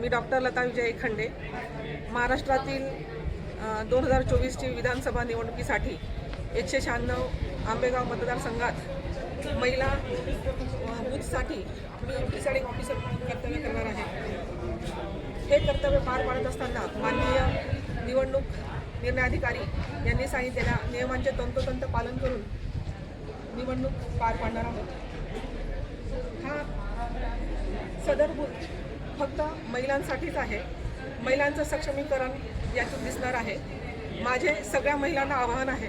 मी doctor Lata विजय खंडे. महाराष्ट्रातील दोन हजार चोवीसची विधानसभा निवडणुकीसाठी एकशे शहाण्णव आंबेगाव मतदारसंघात महिला बूथसाठी मी प्रिसाइडिंग ऑफिसर म्हणून कर्तव्य करणार आहे. हे कर्तव्य पार पाडत असताना माननीय निवडणूक निर्णय अधिकारी यांनी सांगितलेल्या नियमांचे तंतोतंत पालन करून निवडणूक पार पाडणार आहोत. हा सदर बूथ फक्त महिलांसाठीच आहे. महिलांचं सक्षमीकरण यातून दिसणार आहे. माझे सगळ्या महिलांना आवाहन आहे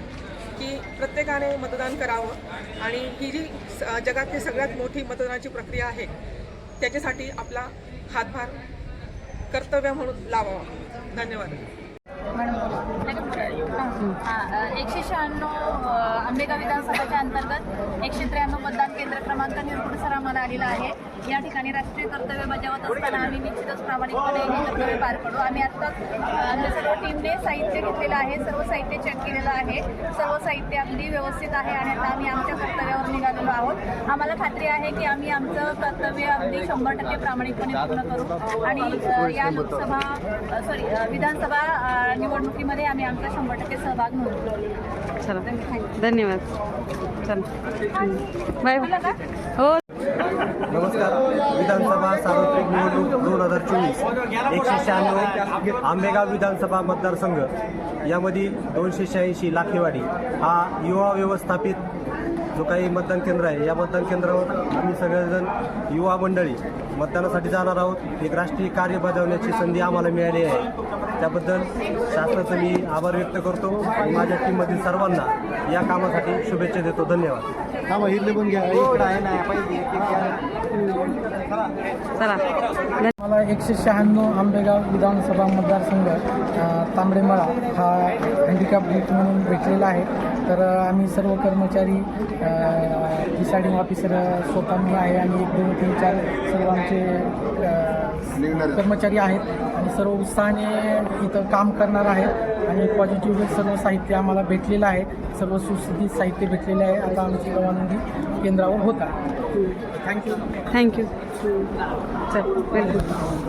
की प्रत्येकाने मतदान करावं आणि ही जी स- जगातली सगळ्यात मोठी मतदानाची प्रक्रिया आहे त्याच्यासाठी आपला हातभार कर्तव्य म्हणून लावावा. धन्यवाद. एकशे शहाण्णव आंबेगाव विधानसभेच्या अंतर्गत एकशे त्र्याण्णव मतदान केंद्र क्रमांक निरगुड आम्हाला आलेला आहे. या ठिकाणी राष्ट्रीय कर्तव्य बजावत असताना आम्ही निश्चितच प्रामाणिकपणे हे कर्तव्य पार पडू. आम्ही आत्ताच आमच्या सर्व टीमने साहित्य घेतलेलं आहे सर्व साहित्य चेक केलेलं आहे. सर्व साहित्य अगदी व्यवस्थित आहे आणि आता आम्ही आमच्या कर्तव्यावर निघालेलो आहोत. आम्हाला खात्री आहे की आम्ही आमचं कर्तव्य अगदी शंभर टक्के प्रामाणिकपणे पूर्ण करू. आणि या लोकसभा सॉरी विधानसभा निवडणुकीमध्ये आम्ही आमचा शंभर टक्के सहभाग नोंदवू. चला. धन्यवाद. चला. बाय. हो. नमस्कार विधानसभा सार्वत्रिक निवडणूक दोन हजार चोवीस एकशे शहाण्णव आंबेगाव विधानसभा मतदारसंघ यामधील दोनशे शहाऐंशी लाखेवाडी हा युवा व्यवस्थापित जो काही मतदान केंद्र आहे या मतदान केंद्रावर आम्ही सगळेजण युवा मंडळी मतदानासाठी जाणार आहोत. एक राष्ट्रीय कार्य बजावण्याची संधी आम्हाला मिळाली आहे. त्याबद्दल शासनाचं मी आभार व्यक्त करतो आणि माझ्या टीममधील सर्वांना या कामासाठी शुभेच्छा देतो. धन्यवाद. हा पण घ्या. मला एकशे शहाण्णव आंबेगाव विधानसभा मतदारसंघ तांबडेमळा हा हँडिकॅप बूथ म्हणून भेटलेला आहे. तर आम्ही सर्व कर्मचारी प्रिसाइडिंग ऑफिसर स्वतः मी आहे आणि एक दोन तीन चार सर्व आमचे कर्मचारी आहेत आणि सर्व उत्साहाने इथं काम करणार आहेत. आणि पॉझिटिव्ह सर्व साहित्य आम्हाला भेटलेलं आहे. सर्व सुस्थितीत साहित्य भेटलेलं आहे. आता आमची रवानगी केंद्रावर होता थँक्यू थँक्यू चल वेलकम.